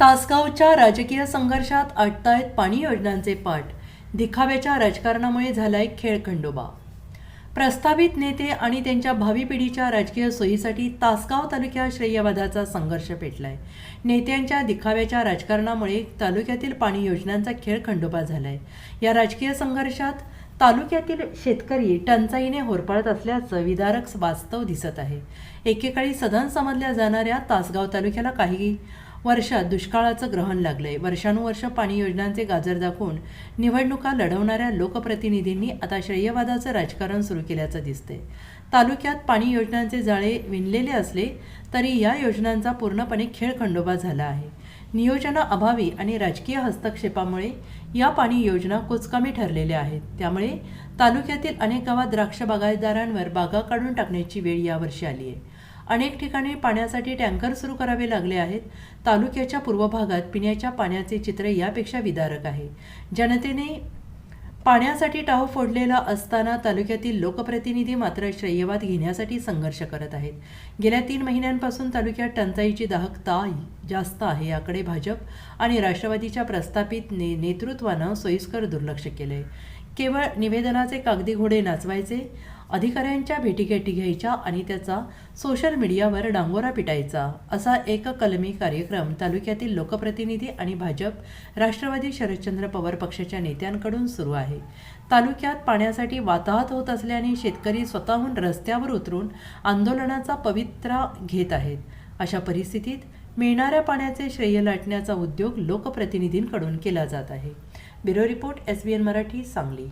तासगावच्या राजकीय संघर्षात अडतायत पाणी योजनांचे पाठ. दिखाव्याच्या राजकारणामुळे झालाय खेळ खंडोबा प्रस्तावित नेते आणि त्यांच्या भावी पिढीच्या राजकीय सोयीसाठी तासगाव तालुक्यात श्रेयवादाचा संघर्ष पेटलाय. नेत्यांच्या दिखाव्याच्या राजकारणामुळे तालुक्यातील पाणी योजनांचा खेळ खंडोबा झालाय. या राजकीय संघर्षात तालुक्यातील शेतकरी टंचाईने होरपळत असल्याचं विदारक वास्तव दिसत आहे. एकेकाळी सदन समजल्या जाणाऱ्या तासगाव तालुक्याला काही वर्षात दुष्काळाचं ग्रहण लागलंय. वर्षानुवर्ष पाणी योजनांचे गाजर दाखवून निवडणुका लढवणाऱ्या लोकप्रतिनिधींनी आता श्रेयवादाचं राजकारण सुरू केल्याचं दिसतंय. तालुक्यात पाणी योजनांचे जाळे विणलेले असले तरी या योजनांचा पूर्णपणे खेळ खंडोबा झाला आहे. नियोजनाअभावी आणि राजकीय हस्तक्षेपामुळे या पाणी योजना कुचकामी ठरलेल्या आहेत. त्यामुळे तालुक्यातील अनेक गावात द्राक्ष बागायतदारांवर बागा काढून टाकण्याची वेळ यावर्षी आली आहे अनेक ठिकाणी पाण्यासाठी टँकर सुरू करावे लागले आहेत. तालुक्याच्या पूर्व भागात पिण्याच्या पाण्याचे चित्र यापेक्षा विदारक आहे. जनतेने पाण्यासाठी टाहो फोडलेला असताना तालुक्यातील लोकप्रतिनिधी मात्र श्रेयवाद घेण्यासाठी संघर्ष करत आहेत. गेल्या तीन महिन्यांपासून तालुक्यात टंचाईची दाहकता जास्त आहे याकडे भाजप आणि राष्ट्रवादीच्या प्रस्थापित ने नेतृत्वानं सोयीस्कर दुर्लक्ष केलंय. केवळ निवेदनाचे कागदी घोडे नाचवायचे अधिकाऱ्यांच्या भेटीगाठी घ्यायच्या आणि त्याचा सोशल मीडियावर डांगोरा पिटायचा असा एक कलमी कार्यक्रम तालुक्यातील लोकप्रतिनिधी आणि भाजप राष्ट्रवादी शरदचंद्र पवार पक्षाच्या नेत्यांकडून सुरू आहे. तालुक्यात पाण्यासाठी वाताहत होत असल्याने शेतकरी स्वतःहून रस्त्यावर उतरून आंदोलनाचा पवित्रा घेत आहेत. अशा परिस्थितीत मिळणाऱ्या पाण्याचे श्रेय लाटण्याचा उद्योग लोकप्रतिनिधींकडून केला जात आहे. Bureau report S B N Marathi Sangli.